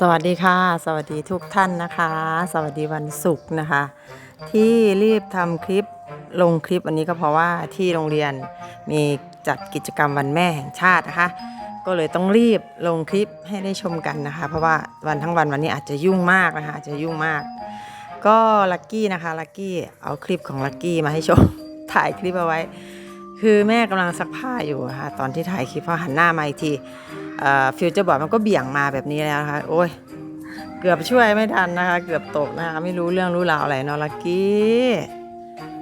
สวัสดีค่ะ สวัสดีทุกท่านนะคะ สวัสดีวันศุกร์นะคะ ที่รีบทำคลิปลงคลิปวันนี้ก็เพราะว่าที่โรงเรียนมีจัดกิจกรรมวันแม่แห่งชาตินะคะ ก็เลยต้องรีบลงคลิปให้ได้ชมกันนะคะ เพราะว่าวันทั้งวันวันนี้อาจจะยุ่งมากนะคะอาจจะยุ่งมาก ก็ลักกี้นะคะลักกี้เอาคลิปของลักกี้มาให้ชมถ่ายคลิปเอาไว้ คือแม่กำลังซักผ้าอยู่ค่ะตอนที่ถ่ายคลิปพอหันหน้ามาอีกทีฟิวเจอร์บอร์ดมันก็เบี่ยงมาแบบนี้แล้วนะคะโอ้ยเกือบช่วยไม่ทันนะคะ เกือบตกนะคะไม่รู้เรื่องรู้ราวอะไรเนอะลักกี้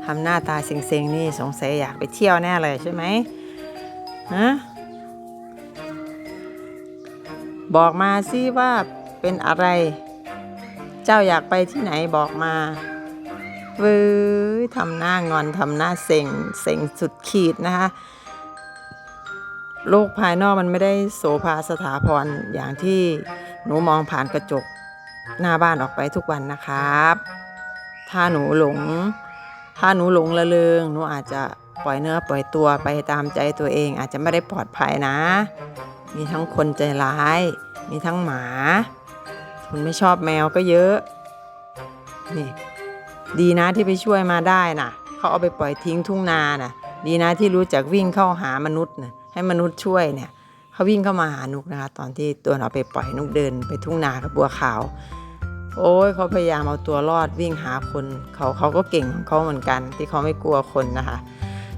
ทำหน้าตาเซ็งๆนี่สงสัยอยากไปเที่ยวแน่เลยใช่ไหมฮะบอกมาสิว่าเป็นอะไร เจ้าอยากไปที่ไหนบอกมา เว้ยทำหน้างอนทำหน้าเซ็งเซ็งสุดขีดนะคะ โลกภายนอกมันไม่ได้โสภาสถาพรอย่างที่หนูมองผ่านกระจกหน้าบ้านออกไปทุกวันนะครับ ถ้าหนูหลง ถ้าหนูหลงละเลงหนูอาจจะปล่อยเนื้อปล่อยตัวไปตามใจตัวเอง อาจจะไม่ได้ปลอดภัยนะ มีทั้งคนใจร้าย มีทั้งหมาคนไม่ชอบแมวก็เยอะ นี่ ดีนะที่ไปช่วยมาได้น่ะ เขาเอาไปปล่อยทิ้งทุ่งนาน่ะ ดีนะที่รู้จักวิ่งเข้าหามนุษย์นะให้มนุษย์ช่วยเนี่ยเขาวิ่งเข้ามาหานุกนะคะ ตอนที่ตัวเราไปปล่อยนุกเดินไปทุ่งนากับบัวขาว โอ้ยเขาพยายามเอาตัวรอดวิ่งหาคนเขาเขาก็เก่งของเขาเหมือนกัน ที่เขาไม่กลัวคนนะคะ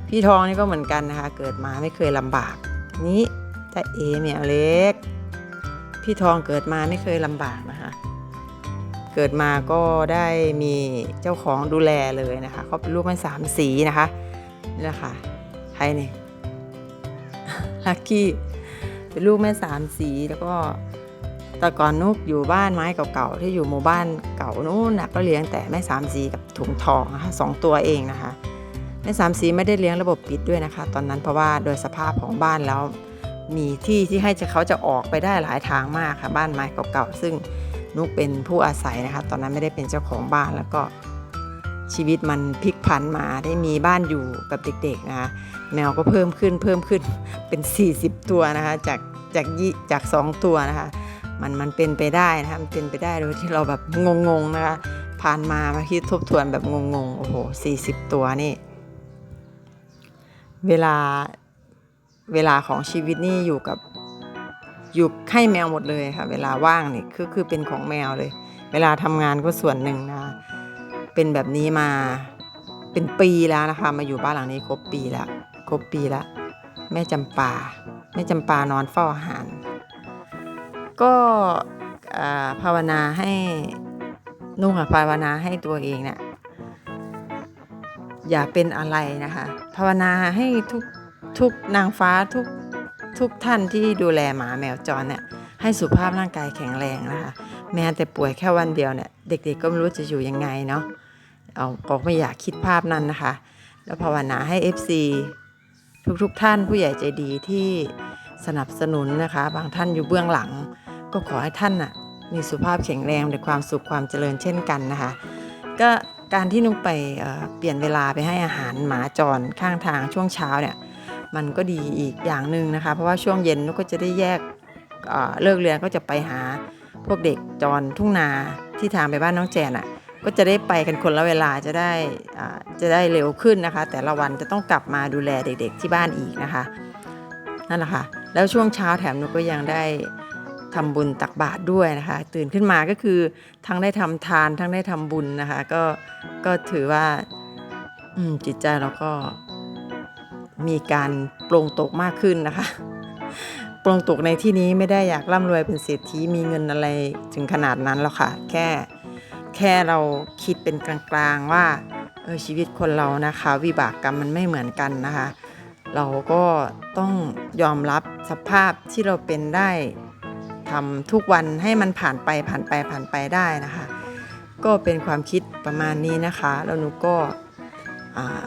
พี่ทองนี่ก็เหมือนกันนะคะ เกิดมาไม่เคยลำบาก นี่แต่เอเมียเล็ก พี่ทองเกิดมาไม่เคยลำบากนะคะ เกิดมาก็ได้มีเจ้าของดูแลเลยนะคะเขาเป็นลูกแม่สามสีนะคะนี่แหละค่ะใครเนี่ยลักกี้เป็นลูกแม่สามสีแล้วก็แต่ก่อนนุกอยู่บ้านไม้เก่าๆที่อยู่หมู่บ้านเก่านู้นนะก็เลี้ยงแต่แม่สามสีกับถุงทองนะคะสองตัวเองนะคะแม่สามสีไม่ได้เลี้ยงระบบปิดด้วยนะคะ ตอนนั้นเพราะว่าโดยสภาพของบ้านแล้วมีที่ที่ให้เขาจะออกไปได้หลายทางมากค่ะบ้านไม้เก่าๆซึ่ง นุกเป็นผู้อาศัยนะคะ ตอนนั้นไม่ได้เป็นเจ้าของบ้านแล้วก็ชีวิตมันพลิกผันมาได้มีบ้านอยู่กับเด็กๆนะคะแมวก็เพิ่มขึ้นเพิ่มขึ้นเป็น 40 ตัวนะคะจากจากยี่จาก 2 ตัวนะคะมันมันเป็นไปได้นะคะมันเป็นไปได้โดยที่เราแบบงงๆนะคะผ่านมามาคิดทบทวนแบบงงๆโอ้โห40 ตัวนี่ เวลาเวลาของชีวิตนี่อยู่กับ อยู่ให้แมวหมดเลยค่ะ เวลาว่างนี่คือคือเป็นของแมวเลย เวลาทำงานก็ส่วนหนึ่งนะเป็นแบบนี้มาเป็นปีแล้วนะคะ มาอยู่บ้านหลังนี้ครบปีแล้วครบปีแล้วแม่จำปาแม่จำปานอนเฝ้าอาหาร ก็ภาวนาให้นุ่งค่ะภาวนาให้ตัวเองเนี่ยอย่าเป็นอะไรนะคะ ภาวนาให้ทุกทุกนางฟ้าทุก ทุกท่านที่ดูแลหมาแมวจรเนี่ยให้สุขภาพร่างกายแข็งแรงนะคะ แม้แต่ป่วยแค่วันเดียวเนี่ยเด็กๆก็ไม่รู้จะอยู่ยังไงเนาะเอาก็ไม่อยากคิดภาพนั้นนะคะ แล้วภาวนาให้ FC ทุกๆท่านผู้ใหญ่ใจดีที่สนับสนุนนะคะ บางท่านอยู่เบื้องหลัง ก็ขอให้ท่านน่ะมีสุขภาพแข็งแรงในความสุขความเจริญเช่นกันนะคะ ก็การที่นุกไปเเปลี่ยนเวลาไปให้อาหารหมาจรข้างทางช่วงเช้าเนี่ย มันก็ดีอีกอย่างหนึ่งนะคะ เพราะว่าช่วงเย็นนุกก็จะได้แยกเลิกเรียนก็จะไปหาพวกเด็กจรทุ่งนาที่ทางไปบ้านน้องแจนอะก็จะได้ไปกันคนละเวลาจะได้อ่าจะได้เร็วขึ้นนะคะ แต่ละวันจะต้องกลับมาดูแลเด็กๆที่บ้านอีกนะคะนั่นแหละค่ะแล้วช่วงเช้าแถมนูก็ยังได้ทำบุญตักบาตรด้วยนะคะ ตื่นขึ้นมาก็คือทั้งได้ทำทานทั้งได้ทำบุญนะคะ ก็ก็ถือว่าจิตใจเราก็ มีการโปร่งตกมากขึ้นนะคะ โปร่งตกในที่นี้ไม่ได้อยากร่ำรวยเป็นเศรษฐีมีเงินอะไรถึงขนาดนั้นหรอกค่ะ แค่แค่เราคิดเป็นกลางๆว่าเออชีวิตคนเรานะคะ วิบากกรรมมันไม่เหมือนกันนะคะ เราก็ต้องยอมรับสภาพที่เราเป็นได้ทำทุกวันให้มันผ่านไปผ่านไปผ่านไปได้นะคะ ก็เป็นความคิดประมาณนี้นะคะ แล้วหนูก็อ่า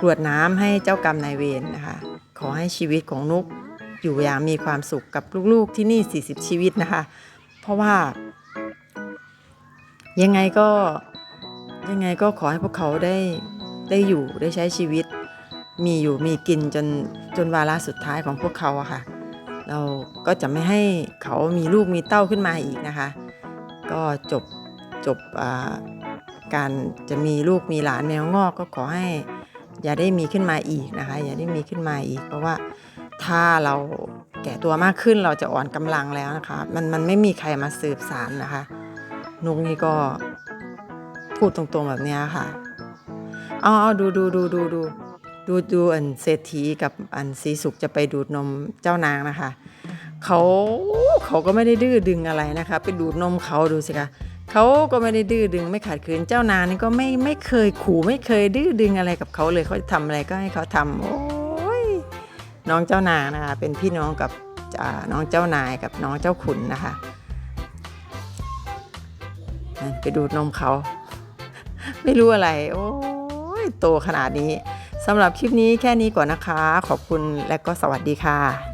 กรวดน้ำให้เจ้ากรรมนายเวรนะคะ ขอให้ชีวิตของนุกอยู่อย่างมีความสุขกับลูกๆที่นี่ 40 ชีวิตนะคะ เพราะว่า ยังไงก็ยังไงก็ขอให้พวกเขาได้ได้อยู่ได้ใช้ชีวิต มีอยู่มีกินจนจนวาระสุดท้ายของพวกเขาอะค่ะ เราก็จะไม่ให้เขามีลูกมีเต้าขึ้นมาอีกนะคะ ก็จบจบการจะมีลูกมีหลานแมวงอกก็ขอให้ อย่าได้มีขึ้นมาอีกนะคะ อย่าได้มีขึ้นมาอีก เพราะว่าถ้าเราแก่ตัวมากขึ้นเราจะอ่อนกำลังแล้วนะคะ มันมันไม่มีใครมาสืบสารนะคะ นุกนี่ก็พูดตรงๆแบบนี้ค่ะเอาเอาดูดูดูดูดูดูดูอันเศรษฐีกับอันสีสุขจะไปดูดนมเจ้านางนะคะเขาเขาก็ไม่ได้ดื้อดึงอะไรนะคะ ไปดูดนมเขาดูสิคะ เขาก็ไม่ได้ดื้อดึงไม่ขัดขืนเจ้านางนี่ก็ไม่ไม่เคยขู่ไม่เคยดื้อดึงอะไรกับเขาเลยเขาจะทำอะไรก็ให้เขาทำโอ้ยน้องเจ้านางนะคะเป็นพี่น้องกับน้องเจ้านายกับน้องเจ้าขุนนะคะไปดูดนมเขา ไม่รู้อะไร โอ้ยโตขนาดนี้สำหรับคลิปนี้แค่นี้ก่อนนะคะ ขอบคุณและก็สวัสดีค่ะ